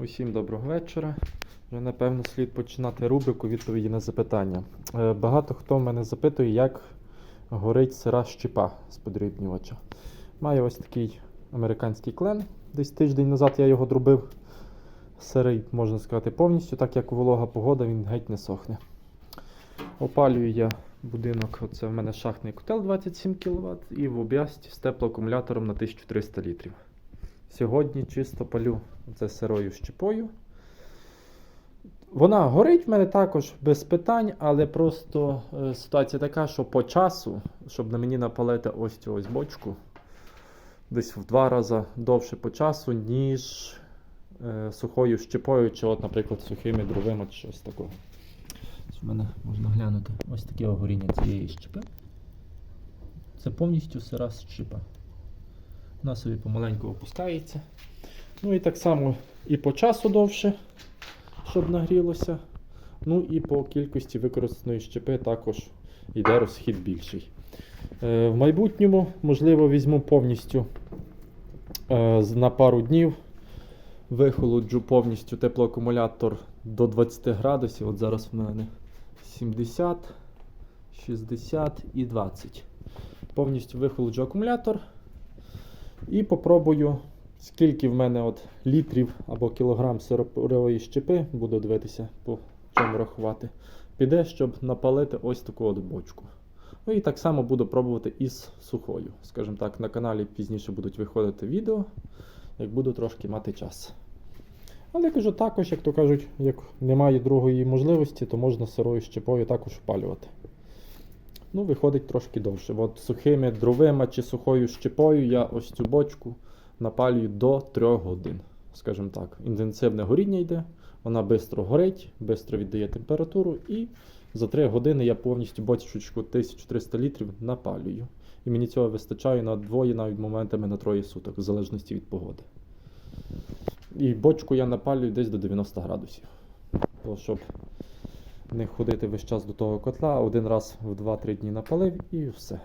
Усім доброго вечора. Вже напевно слід починати рубрику відповіді на запитання. Е, Багато хто мене запитує, як горить сира щепа з подрібнювача. Маю ось такий американський клен. Десь тиждень назад я його дробив. Сирий, можна сказати, повністю, так як волога погода, він геть не сохне. Опалюю я будинок, оце в мене шахтний котел 27 кВт і в об'язці з теплоакумулятором на 1300 літрів. Сьогодні чисто палю це сирою щепою. Вона горить в мене також без питань, але просто е, ситуація така, що по часу, щоб на мені напалити ось цю ось бочку, десь в два рази довше по часу, ніж е, сухою щепою, чи, от, наприклад, сухими дровими чи щось такого. В мене можна глянути ось таке огоріння цієї щепи. Це повністю сира щепа. Вона собі помаленьку опускається. Ну і так само і по часу довше, щоб нагрілося. Ну і по кількості використаної щепи також йде розхід більший. Е, в майбутньому, можливо, візьму повністю е, на пару днів. Вихолоджу повністю теплоакумулятор до 20 градусів. От зараз в мене 70, 60 і 20. Повністю вихолоджу акумулятор. І попробую, скільки в мене от літрів або кілограм сиропурової щепи, буду дивитися, по чому рахувати, піде, щоб напалити ось таку от бочку. Ну і так само буду пробувати із сухою. Скажімо так, на каналі пізніше будуть виходити відео, як буду трошки мати час. Але кажу, також, як то кажуть, як немає другої можливості, то можна сирою щепою також впалювати. Ну, виходить трошки довше. От сухими дровима чи сухою щепою я ось цю бочку напалюю до 3 годин. Скажімо так, інтенсивне горіння йде, вона швидко горить, швидко віддає температуру, і за 3 години я повністю бочечку 1300 літрів напалюю. І мені цього вистачає на двоє, навіть моментами на троє суток, в залежності від погоди. І бочку я напалюю десь до 90 градусів. Щоб не ходити весь час до того котла, один раз в 2-3 дні напалив і все.